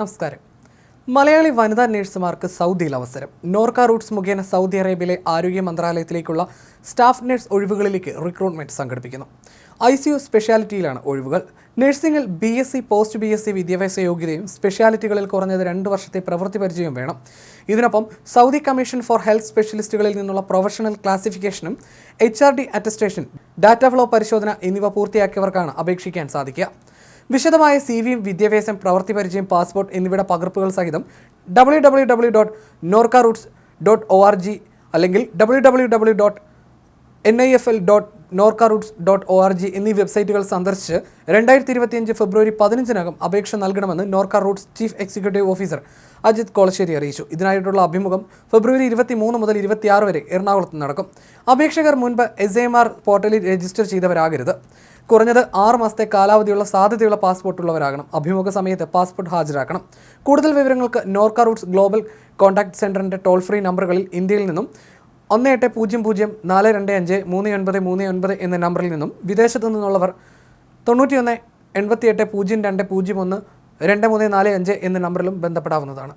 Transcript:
നമസ്കാരം. മലയാളി വനിതാ നഴ്സുമാർക്ക് സൗദിയിൽ അവസരം. നോർക്ക റൂട്ട്സ് മുഖേന സൗദി അറേബ്യയിലെ ആരോഗ്യ മന്ത്രാലയത്തിലേക്കുള്ള സ്റ്റാഫ് നഴ്സ് ഒഴിവുകളിലേക്ക് റിക്രൂട്ട്മെന്റ് സംഘടിപ്പിക്കുന്നു. ഐ സി യു സ്പെഷ്യാലിറ്റിയിലാണ് ഒഴിവുകൾ. നഴ്സിംഗിൽ B S C post B S C വിദ്യാഭ്യാസ യോഗ്യതയും സ്പെഷ്യാലിറ്റികളിൽ കുറഞ്ഞത് രണ്ട് വർഷത്തെ പ്രവൃത്തി പരിചയവും വേണം. ഇതിനൊപ്പം സൗദി കമ്മീഷൻ ഫോർ ഹെൽത്ത് സ്പെഷ്യലിസ്റ്റുകളിൽ നിന്നുള്ള professional ക്ലാസിഫിക്കേഷനും H R D attestation data flow പരിശോധന എന്നിവ പൂർത്തിയാക്കിയവർക്കാണ് അപേക്ഷിക്കാൻ സാധിക്കുക. വിശദമായ സി വിയും വിദ്യാഭ്യാസം പ്രവൃത്തി പരിചയം പാസ്പോർട്ട് എന്നിവയുടെ പകർപ്പുകൾ സഹിതം W W W dot Norka roots dot O R G അല്ലെങ്കിൽ W W W dot N I F L dot Norka roots dot O R G എന്നീ വെബ്സൈറ്റുകൾ സന്ദർശിച്ച് രണ്ടായിരത്തി ഇരുപത്തിയഞ്ച് ഫെബ്രുവരി പതിനഞ്ചിനകം അപേക്ഷ നൽകണമെന്ന് Norka roots chief executive officer Ajith Kolassery അറിയിച്ചു. ഇതിനായിട്ടുള്ള അഭിമുഖം ഫെബ്രുവരി ഇരുപത്തി മൂന്ന് മുതൽ ഇരുപത്തിയാറ് വരെ എറണാകുളത്ത് നടക്കും. അപേക്ഷകർ മുൻപ് എസ് എം ആർ പോർട്ടലിൽ രജിസ്റ്റർ ചെയ്തവരാകരുത്. കുറഞ്ഞത് ആറ് മാസത്തെ കാലാവധിയുള്ള സാധ്യതയുള്ള പാസ്പോർട്ട് ഉള്ളവരാകണം. അഭിമുഖ സമയത്ത് പാസ്പോർട്ട് ഹാജരാക്കണം. കൂടുതൽ വിവരങ്ങൾക്ക് നോർക്ക റൂട്ട്സ് ഗ്ലോബൽ കോൺടാക്ട് സെന്ററിന്റെ ടോൾ ഫ്രീ നമ്പറുകളിൽ ഇന്ത്യയിൽ നിന്നും ഒന്ന് എട്ട് പൂജ്യം പൂജ്യം നാല് രണ്ട് അഞ്ച് മൂന്ന് ഒൻപത് മൂന്ന് ഒൻപത് എന്ന നമ്പറിൽ നിന്നും വിദേശത്തു നിന്നുള്ളവർ തൊണ്ണൂറ്റിയൊന്ന് എൺപത്തിയെട്ട് പൂജ്യം രണ്ട് പൂജ്യം ഒന്ന് രണ്ട് മൂന്ന് നാല് അഞ്ച് എന്ന നമ്പറിലും ബന്ധപ്പെടാവുന്നതാണ്.